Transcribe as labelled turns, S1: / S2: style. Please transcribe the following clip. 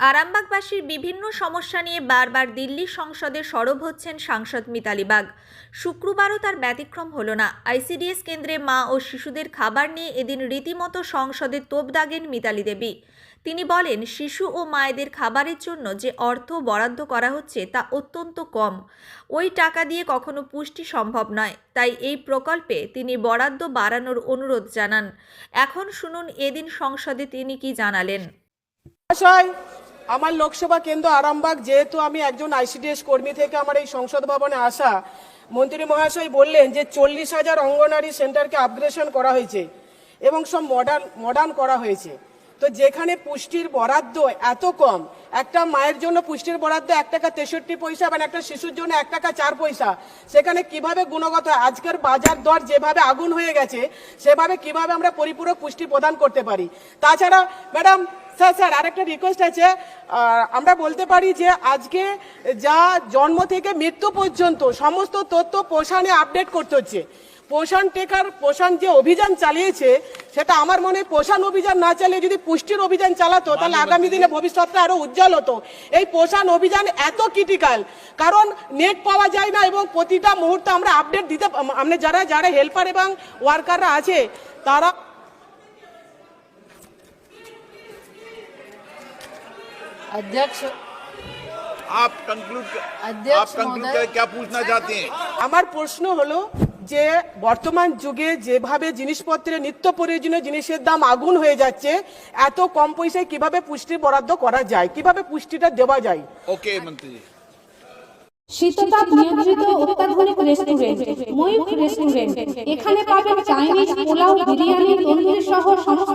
S1: আরামবাগবাসীর বিভিন্ন সমস্যা নিয়ে বারবার দিল্লি সংসদে সরব হচ্ছেন সাংসদ মিতালি বাগ। শুক্রবারও তার ব্যতিক্রম হল না। আইসিডিএস কেন্দ্রে মা ও শিশুদের খাবার নিয়ে এদিন রীতিমতো সংসদে তোপ দাগেন মিতালি দেবী। তিনি বলেন, শিশু ও মায়েদের খাবারের জন্য যে অর্থ বরাদ্দ করা হচ্ছে তা অত্যন্ত কম। ওই টাকা দিয়ে কখনো পুষ্টি সম্ভব নয়। তাই এই প্রকল্পে তিনি বরাদ্দ বাড়ানোর অনুরোধ জানান। এখন শুনুন এদিন সংসদে তিনি কি জানালেন।
S2: আমার লোকসভা কেন্দ্র আরামবাগ, যেহেতু আমি একজন আইসিডিএস কর্মী থেকে আমার এই সংসদ ভবনে আসা, মন্ত্রী মহাশয় বললেন যে চল্লিশ হাজার অঙ্গনারী সেন্টারকে আপগ্রেশন করা হয়েছে এবং সব মডার্ন মডার্ন করা হয়েছে। তো যেখানে পুষ্টির বরাদ্দ এত কম, একটা মায়ের জন্য পুষ্টির বরাদ্দ এক টাকা তেষট্টি পয়সা এবং একটা শিশুর জন্য এক টাকা চার পয়সা, সেখানে কীভাবে গুণগত, আজকের বাজার দর যেভাবে আগুন হয়ে গেছে, সেভাবে কীভাবে আমরা পরিপূরক পুষ্টি প্রদান করতে পারি? তাছাড়া, ম্যাডাম স্যার স্যার আরেকটা রিকোয়েস্ট আছে। আমরা বলতে পারি যে আজকে যা জন্ম থেকে মৃত্যু পর্যন্ত সমস্ত তথ্য পোষণে আপডেট করতে হচ্ছে। পোষণ টেকার পোষণ যে অভিযান চালিয়েছে সেটা আমার মনে হয় পোষণ অভিযান না চালিয়ে যদি পুষ্টির অভিযান চালাতো তাহলে আগামী দিনে ভবিষ্যৎটা আরও উজ্জ্বল হতো। এই পোষণ অভিযান এত ক্রিটিক্যাল কারণ নেট পাওয়া যায় না এবং প্রতিটা মুহূর্তে আমরা আপডেট দিতে আমরা যারা যারা হেল্পার এবং ওয়ার্কাররা আছে তারা
S3: अध्यक्ष
S4: आप कंक्लूड आप
S3: अध्यक्ष
S4: कंक्लूड
S3: महोदय।
S4: करें क्या पूछना चाहते हैं
S2: আমার প্রশ্ন হলো যে বর্তমান যুগে যেভাবে জিনিসপত্রের নিত্য প্রয়োজনীয় জিনিসের দাম আগুন হয়ে যাচ্ছে এত কম পয়সায় কিভাবে পুষ্টি বরাদ্দ করা যায় কিভাবে পুষ্টিটা দেওয়া যায়
S4: ओके मंत्री जी
S5: শীততাপ নিয়ন্ত্রিত অত্যাধুনিক রেস্টুরেন্ট ময়ূখ রেস্টুরেন্ট এখানে পাবেন চাইনিজ পোলাও বিরিয়ানি তন্দুরি সহ সমস্ত রকম